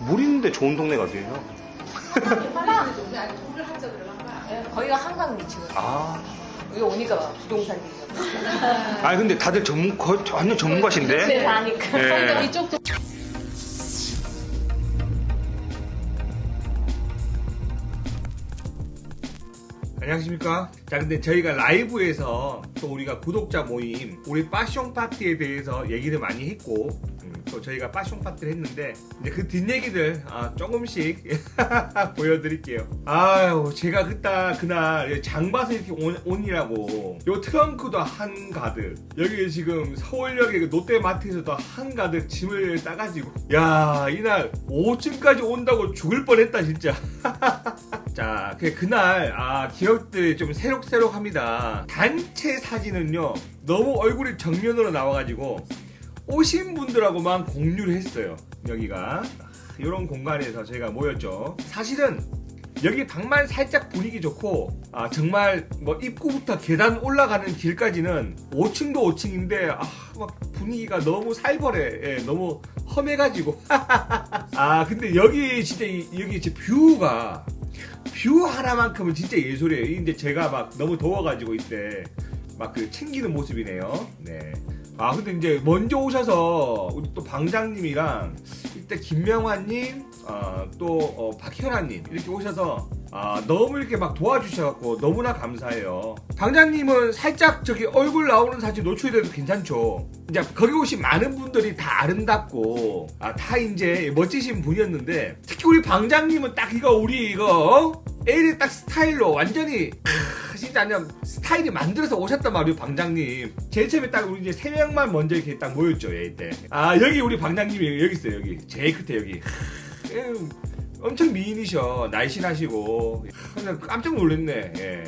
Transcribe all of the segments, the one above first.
물 있는데 좋은 동네가 어디예요? 동네 아니 거야. 거기가 한강 위치거든요. 아, 여기 오니까 부동산 얘기가. 아니 근데 다들 전문 거의 완전 전문가신데? 네, 아니까. 네. 이쪽도 안녕하십니까. 자, 근데 저희가 라이브에서 또 우리가 구독자 모임, 우리 빠숑 파티에 대해서 얘기를 많이 했고, 음, 또 저희가 빠숑 파티를 했는데, 이제 그 뒷얘기들, 아, 조금씩 보여드릴게요. 아유, 제가 그따, 그날 장 봐서 이렇게 온, 온이라고, 요 트렁크도 한가득, 여기 지금 서울역에 그 롯데마트에서도 한가득 짐을 싸가지고, 야, 이날 5층까지 온다고 죽을 뻔했다, 진짜. 자, 그 그날 아, 기억들이 좀 새록새록합니다. 단체 사진은요 너무 얼굴이 정면으로 나와가지고 오신 분들하고만 공유를 했어요. 여기가 이런 공간에서 저희가 모였죠. 사실은 여기 방만 살짝 분위기 좋고 아 정말 뭐 입구부터 계단 올라가는 길까지는 5층도 5층인데 아 막 분위기가 너무 살벌해 예, 너무 험해가지고 아 근데 여기 진짜 이- 여기 진짜 뷰가 뷰 하나만큼은 진짜 예술이에요. 이제 제가 막 너무 더워가지고 이때 막 그 챙기는 모습이네요. 네. 아 근데 이제 먼저 오셔서 우리 또 방장님이랑 이때 김명환님, 어, 또 어, 박현아님 이렇게 오셔서 아, 너무 이렇게 막 도와주셔갖고 너무나 감사해요. 방장님은 살짝 저기 얼굴 나오는 사진 노출돼도 괜찮죠. 이제 거기 오신 많은 분들이 다 아름답고 아, 다 이제 멋지신 분이었는데 특히 우리 방장님은 딱 이거 우리 이거 어? L의 딱 스타일로 완전히 그냥 스타일이 만들어서 오셨단 말이에요 방장님. 제일 처음에 딱 우리 이제 세 명만 먼저 이렇게 딱 모였죠 예, 이때. 아 여기 우리 방장님이 여기 있어요 여기. 제일 끝에 여기. 음, 엄청 미인이셔. 날씬하시고. 깜짝 놀랐네 예.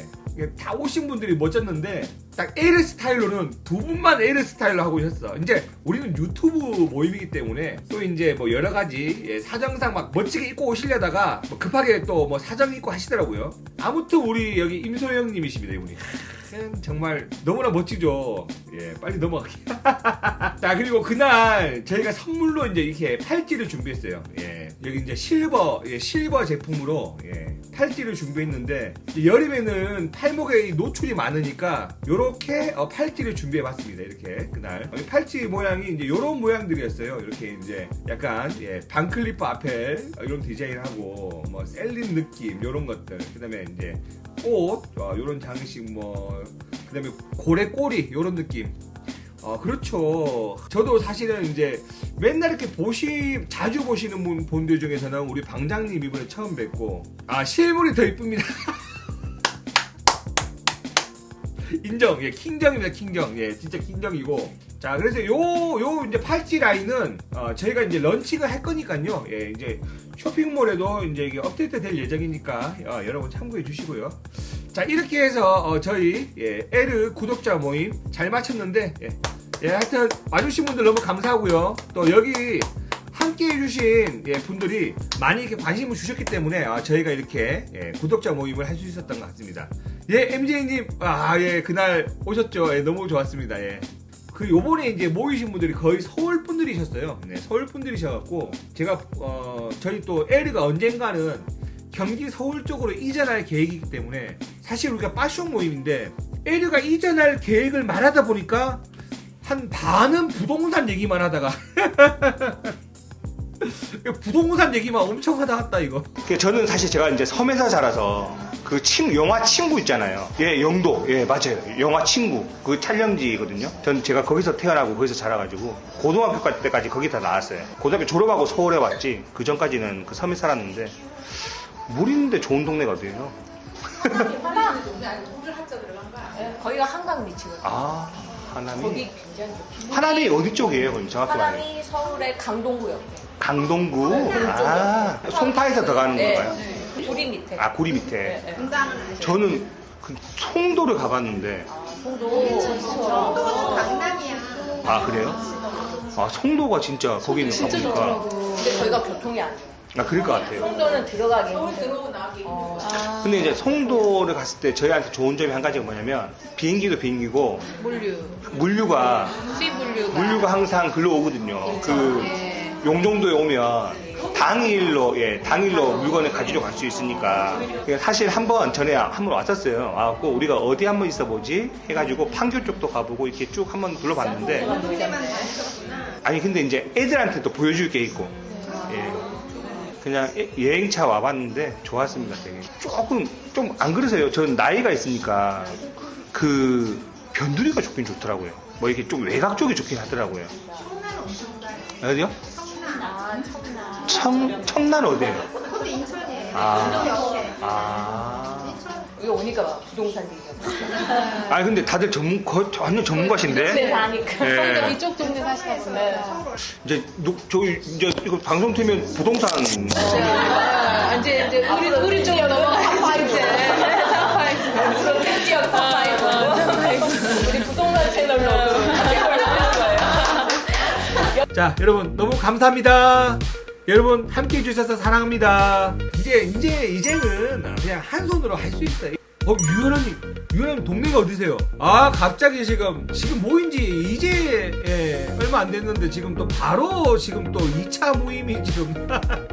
다 오신 분들이 멋졌는데 딱 L 스타일로는 두 분만 L 스타일로 하고 오셨어. 이제 우리는 유튜브 모임이기 때문에 또 이제 뭐 여러 가지 예, 사정상 막 멋지게 입고 오시려다가 뭐 급하게 또 뭐 사정 입고 하시더라고요. 아무튼 우리 여기 임소영님이십니다 이분이. 그냥 정말 너무나 멋지죠. 예 빨리 넘어가게. 자 그리고 그날 저희가 선물로 이제 이렇게 팔찌를 준비했어요. 예 여기 이제 실버 예, 실버 제품으로 예, 팔찌를 준비했는데 여름에는 팔목에 이 노출이 많으니까 이렇게 팔찌를 준비해봤습니다. 이렇게 그날 어, 이 팔찌 모양이 이제 이런 모양들이었어요. 이렇게 이제 약간 예, 반클리프 앞에 이런 디자인하고 뭐 셀린 느낌 이런 것들 그다음에 이제 꽃 이런 장식 뭐 그다음에 고래 꼬리 이런 느낌 아, 그렇죠. 저도 사실은 이제 맨날 이렇게 보시, 자주 보시는 분, 분들 중에서는 우리 방장님 이번에 처음 뵙고, 아, 실물이 더 이쁩니다. 인정, 예, 킹정입니다, 킹정. 예, 진짜 킹정이고. 자, 그래서 요, 요, 이제 팔찌 라인은, 어, 저희가 이제 런칭을 할 거니까요. 예, 이제 쇼핑몰에도 이제 이게 업데이트 될 예정이니까, 어, 여러분 참고해 주시고요. 자, 이렇게 해서, 어, 저희, 예, 에르 구독자 모임 잘 마쳤는데, 예, 예, 하여튼, 와주신 분들 너무 감사하고요. 또 여기, 함께 해주신 예, 분들이 많이 이렇게 관심을 주셨기 때문에 아, 저희가 이렇게 예, 구독자 모임을 할 수 있었던 것 같습니다. 예, MJ님, 아, 예, 그날 오셨죠. 예, 너무 좋았습니다. 예. 그 요번에 이제 모이신 분들이 거의 서울 분들이셨어요. 네, 서울 분들이셔갖고 제가 어, 저희 또 에르가 언젠가는 경기 서울 쪽으로 이전할 계획이기 때문에 사실 우리가 빠숑 모임인데 에르가 이전할 계획을 말하다 보니까 한 반은 부동산 얘기만 하다가 부동산 얘기만 엄청 하다 갔다 이거. 그 저는 사실 제가 이제 섬에서 자라서 그 친, 영화 친구 있잖아요. 예, 영도. 예, 맞아요. 영화 친구. 그 촬영지거든요. 전 제가 거기서 태어나고 거기서 자라가지고 고등학교 때까지 거기 다 나왔어요. 고등학교 졸업하고 서울에 왔지. 그 전까지는 그 섬에 살았는데 물 있는데 좋은 동네가 어디예요? 하나 동네 아니 물을 한자 들어간 거야. 예, 거기가 한강 위치거든요. 아, 거기 하남이. 굉장히 좋고. 하남이 어디 쪽이에요? 그럼 정확히 말해. 하남이 서울의 강동구 옆에. 강동구. 아, 송파에서 더 가는 네. 건가요? 구리 밑에. 아, 구리 밑에. 네, 네. 저는 그 송도를 가봤는데 송도. 정도는 강남이야. 아 그래요? 아 송도가 진짜 거기는 가보니까 근데 거기가 교통이 안 돼. 아 그럴 것 같아요. 송도는 들어가기 서울 힘들어. 들어오고 나기 어, 근데 이제 송도를 갔을 때 저희한테 좋은 점이 한 가지가 뭐냐면 비행기도 비행기고 물류, 물류가 우리 물류가 물류가 항상 글로 오거든요. 그 예. 용종도에 오면 당일로 예 당일로 물건을 가지러 갈 수 있으니까 그러니까 사실 한 번 전에 한 번 왔었어요. 와갖고 우리가 어디 한 번 있어보지 해가지고 판교 쪽도 가보고 이렇게 쭉 한번 둘러봤는데. 아니 근데 이제 애들한테도 보여줄 게 있고 예 그냥 애- 여행차 와봤는데 좋았습니다 되게 조금 좀 안 그러세요 전 나이가 있으니까 그 변두리가 좋긴 좋더라고요 뭐 이렇게 좀 외곽 쪽이 좋긴 하더라고요. 어디요? 아, 참. 청 청란 어디예요? 그것도 인천이에요. 아. 아 여기 오니까 막 부동산 얘기가. 아니 근데 다들 전문 거의 완전 전문가신데 네, 다니까. 예. 이쪽 동네 사시나 보다. 이제 누, 저기 이제 이거 방송 틀면 부동산 아, 이제 이제 우리 우리 쪽으로 넘어가야지 이제. 앞으로 지역 탑파이브. 우리 부동산 채널로 그 가격을 올리는 거예요. 자, 여러분 너무 감사합니다. 여러분 함께 해주셔서 사랑합니다. 이제 이제 이제는 그냥 한 손으로 할 수 있어요. 어 유연아님, 유연아님 동네가 어디세요? 아 갑자기 지금 지금 모인지 이제 예, 얼마 안 됐는데 지금 또 바로 지금 또 2차 모임이 지금